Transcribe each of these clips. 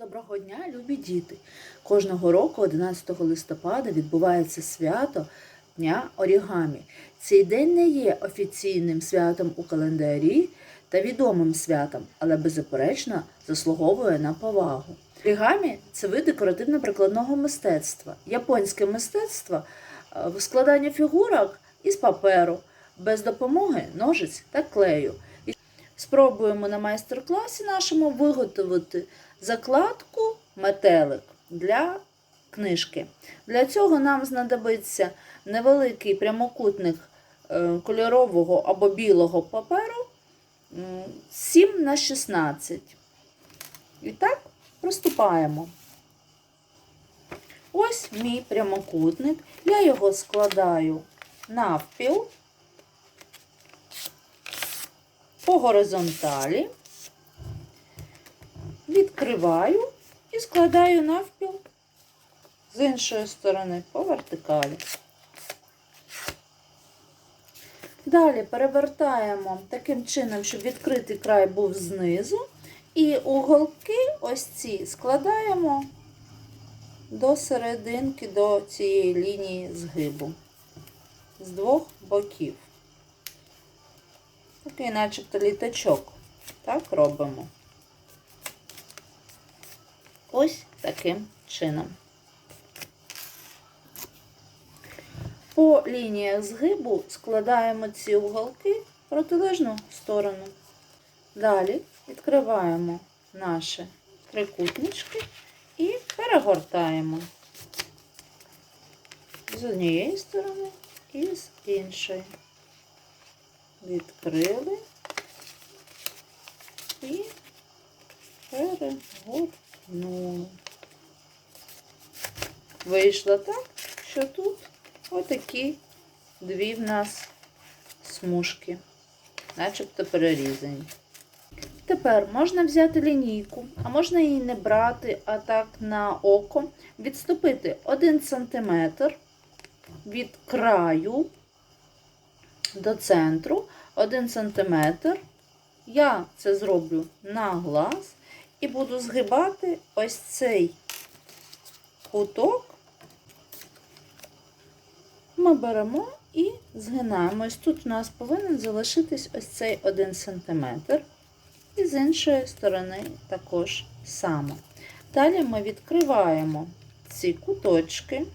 Доброго дня, любі діти! Кожного року, 11 листопада, відбувається свято Дня Орігамі. Цей день не є офіційним святом у календарі та відомим святом, але беззаперечно заслуговує на повагу. Орігамі – це вид декоративно-прикладного мистецтва, японське мистецтво е, в складанні фігурок із паперу, без допомоги ножиць та клею. Спробуємо на майстер-класі нашому виготовити закладку метелик для книжки. Для цього нам знадобиться невеликий прямокутник е, кольорового або білого паперу 7 на 16. І так приступаємо. Ось мій прямокутник. Я його складаю навпіл по горизонталі відкриваю і складаю навпіл з іншої сторони по вертикалі. Далі перевертаємо таким чином, щоб відкритий край був знизу, і уголки ось ці складаємо до серединки, до цієї лінії згибу з двох боків. Такий начебто літачок. Так робимо. Ось таким чином. По лініях згибу складаємо ці уголки в протилежну сторону. Далі відкриваємо наші трикутнички і перегортаємо з однієї сторони і з іншої. Відкрили і перегортаємо. Ну, вийшло так, що тут отакі дві в нас смужки, начебто перерізані. Тепер можна взяти лінійку, а можна її не брати, а так на око, відступити 1 см від краю до центру, 1 см. Я це зроблю на глаз. І буду згибати ось цей куток. Ми беремо і згинаємо. Ось тут у нас повинен залишитись ось цей 1 см. І з іншої сторони також само. Далі ми відкриваємо ці куточки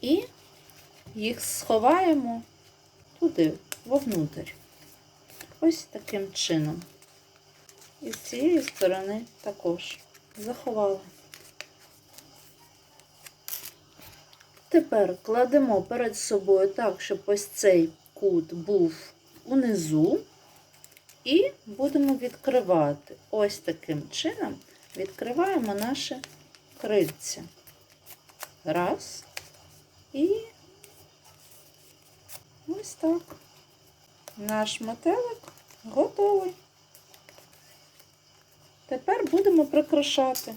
і їх сховаємо туди, вовнутрь. Ось таким чином. І з цієї сторони також заховали. Тепер кладемо перед собою так, щоб ось цей кут був унизу, і будемо відкривати. Ось таким чином відкриваємо наше крильце. Раз. І ось так. Наш метелик готовий. Тепер будемо прикрашати.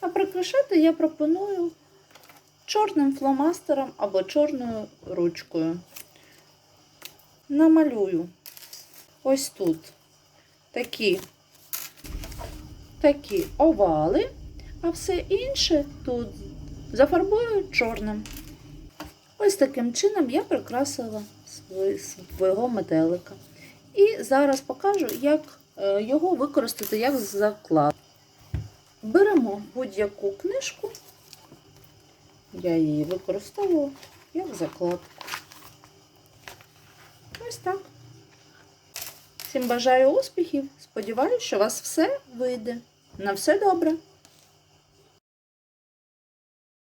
А прикрашати я пропоную чорним фломастером або чорною ручкою. Намалюю ось тут такі, такі овали, а все інше тут зафарбую чорним. Ось таким чином я прикрасила свого метелика. І зараз покажу, як е, його використати як заклад. Беремо будь-яку книжку, я її використовую як закладку. Ось так. Всім бажаю успіхів. Сподіваюся, що у вас все вийде. На все добре!